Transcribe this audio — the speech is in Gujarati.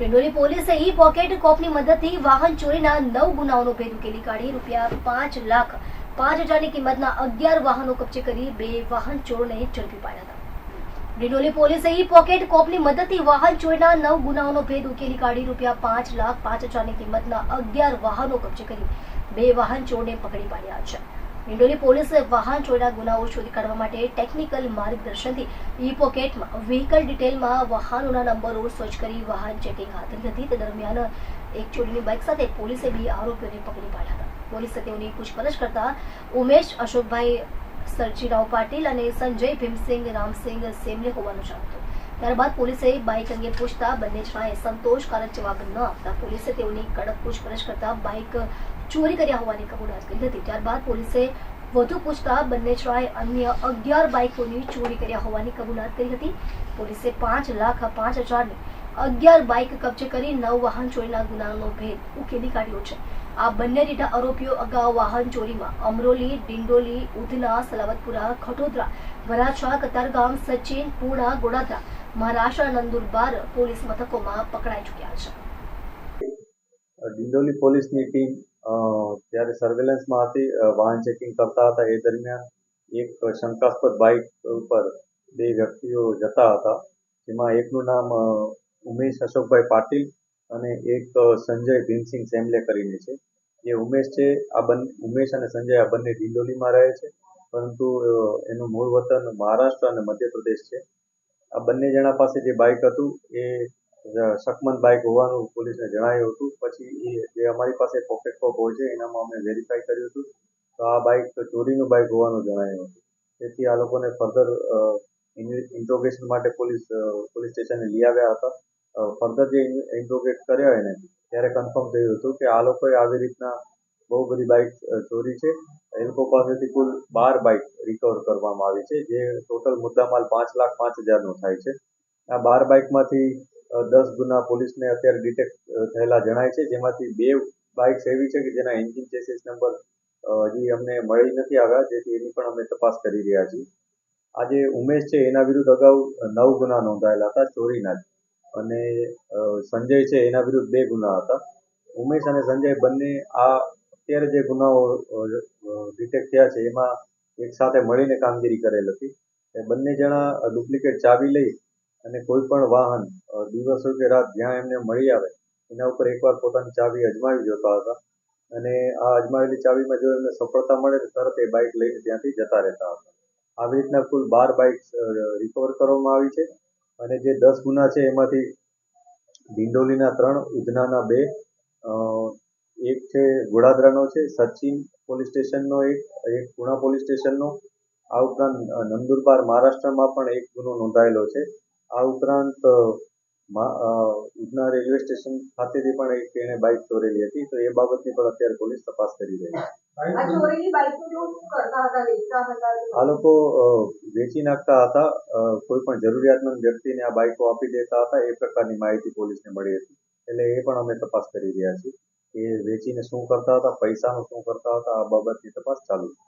ડિંડોલી પોલીસે ઈ પોકેટ કોપની મદદથી વાહન ચોરીના નવ ગુનાઓનો ભેદ ઉકેલી કાઢી, રૂપિયા પાંચ લાખ પાંચ હજારની કિંમતના અગિયાર વાહનો કબજે કરી બે વાહન ચોરને ઝડપી પાડ્યા હતા. ડિંડોલી પોલીસે ઈ પોકેટ કોપની મદદથી વાહન ચોરીના નવ ગુનાઓનો ભેદ ઉકેલી કાઢી, રૂપિયા પાંચ લાખ પાંચ હજારની કિંમતના અગિયાર વાહનો કબજે કરી બે વાહન ચોરને પકડી પાડ્યા છે. ડિંડોલી પોલીસે વાહન ચોરીના ગુનાઓ શોધી કાઢવા માટે ટેકનિકલ માર્ગદર્શનથી ઈ પોકેટમાં વ્હીકલ ડિટેલમાં વાહનોના નંબરો સર્ચ કરી વાહન ચેકિંગ હાથ ધરી હતી. તે દરમિયાન એક ચોરીની બાઇક સાથે પોલીસે બે આરોપીઓને પકડી પાડ્યા હતા. પોલીસે તેઓની પૂછપરછ કરતા ઉમેશ અશોકભાઈ, સરજીરાવ પાટીલ અને સંજય ભીમસિંહ, રામસિંહ સેમલે હોવાનું જાણતું ત્યારબાદ પોલીસે બાઇક અંગે પૂછતા બંને જણાએ સંતોષકારક જવાબ ન આપતા પોલીસે તેઓની કડક પૂછપરછ કરતા બાઇક ચોરી કર્યા હોવાની કબૂલાત કરી હતી. ત્યારબાદ પોલીસે વધુ પૂછતા બંને જણાએ અન્ય અગિયાર બાઇકોની ચોરી કર્યા હોવાની કબૂલાત કરી હતી. પોલીસે પાંચ લાખ પાંચ હજારની અગિયાર બાઇક કબજે કરી નવ વાહન ચોરીના ગુનાનો ભેદ ઉકેલી કાઢ્યો છે. આ બંને રીટા આરોપીઓ અગાઉ વાહન ચોરીમાં અમરોલી, ડિંડોલી, ઉધના, સલાવતપુરા, ખટોદરા વરાછા કતારગામ સચિન, પૂણા, ગોડાદરા, મહારાષ્ટ્ર, નંદુરબાર પોલીસ મથકોમાં પકડાઈ ચૂક્યા છે. ડિંડોલી પોલીસની ટીમ જ્યારે સર્વેલન્સમાં હતી વાહન ચેકિંગ કરતા હતા. એ દરમિયાન એક શંકાસ્પદ બાઇક ઉપર બે વ્યક્તિઓ જતા હતા, જેમાં એકનું નામ ઉમેશ અશોકભાઈ પાટીલ અને એક સંજય ભીમસિંહ સેમલે કરીને છે. જે ઉમેશ છે આ બંને ઉમેશ અને સંજય આ બંને ડિંડોલીમાં રહે છે. પરંતુ એનું મૂળ વતન મહારાષ્ટ્ર અને મધ્યપ્રદેશ છે. આ બંને જણા પાસે જે બાઇક હતું એ અ, બાઇક હોવાનું પોલીસને જણાયું હતું. પછી એ જે અમારી પાસે પોકેટ કોપ હોય છે એનામાં અમે વેરીફાઈ કર્યું હતું. તો આ બાઇક ચોરીનું બાઇક હોવાનું જણાયું હતું. તેથી આ લોકોને ફર્ધર ઇન્ટ્રોગેશન માટે પોલીસ પોલીસ સ્ટેશને લઈ આવ્યા હતા. ફર્ધર જે ઇન્ટ્રોગેટ કર્યા એને ત્યારે કન્ફર્મ થયું હતું કે આ લોકોએ આવી રીતના બહુ બધી બાઇક ચોરી છે. એ લોકો પાસેથી કુલ બાર બાઇક રિકવર કરવામાં આવી છે, જે ટોટલ મુદ્દામાલ પાંચ લાખ પાંચ હજારનો થાય છે. આ બાર બાઇકમાંથી દસ ગુના પોલીસને અત્યારે ડિટેક્ટ થયેલા જણાય છે. જેમાંથી બે બાઇક્સ એવી છે કે જેના એન્જિન ચેસિસ નંબર હજી અમને મળી નથી આવ્યા, જેથી એની પણ અમે તપાસ કરી રહ્યા છીએ. આજે ઉમેશ છે, એના વિરુદ્ધ અગાઉ નવ ગુના નોંધાયેલા હતા, ચોરીના અને સંજય છે એના વિરુદ્ધ બે ગુના હતા. ઉમેશ અને સંજય બંને આ અત્યારે જે ગુનાઓ ડિટેક્ટ થયા છે, એમાં એક સાથે મળીને કામગીરી કરેલ હતી. એ બંને જણા ડુપ્લિકેટ ચાવી લઈ અને કોઈ પણ વાહન દિવસ હોય કે રાત જ્યાં એમને મળી આવે, એના ઉપર એકવાર પોતાની ચાવી અજમાવી જોતા હતા. અને આ અજમાવેલી ચાવીમાં જો એમને સફળતા મળે તો તરત એ બાઇક લઈને ત્યાંથી જતા રહેતા હતા. આવી રીતના કુલ બાર બાઇક રિકવર કરવામાં આવી છે. અને જે દસ ગુના છે એમાંથી ડિંડોલીના ત્રણ, ઉધનાના બે એક છે ગોડાદરાનો છે, સચિન પોલીસ સ્ટેશનનો એક એક પુણા પોલીસ સ્ટેશનનો. આ ઉપરાંત નંદુરબાર મહારાષ્ટ્રમાં પણ એક ગુનો નોંધાયેલો છે. આ ઉપરાંત ઉધના રેલવે સ્ટેશન ખાતેથી પણ એક તેણે બાઇક ચોરેલી હતી. તો એ બાબતની પણ અત્યારે પોલીસ તપાસ કરી રહી છે. આ લોકો વેચી નાખતા હતા. કોઈ પણ જરૂરિયાતમંદ વ્યક્તિને આ બાઇકો આપી દેતા હતા. એ પ્રકારની માહિતી પોલીસને મળી હતી. એટલે એ પણ અમે તપાસ કરી રહ્યા છીએ કે વેચીને શું કરતા હતા પૈસાનું શું કરતા હતા આ બાબતની તપાસ ચાલુ છે.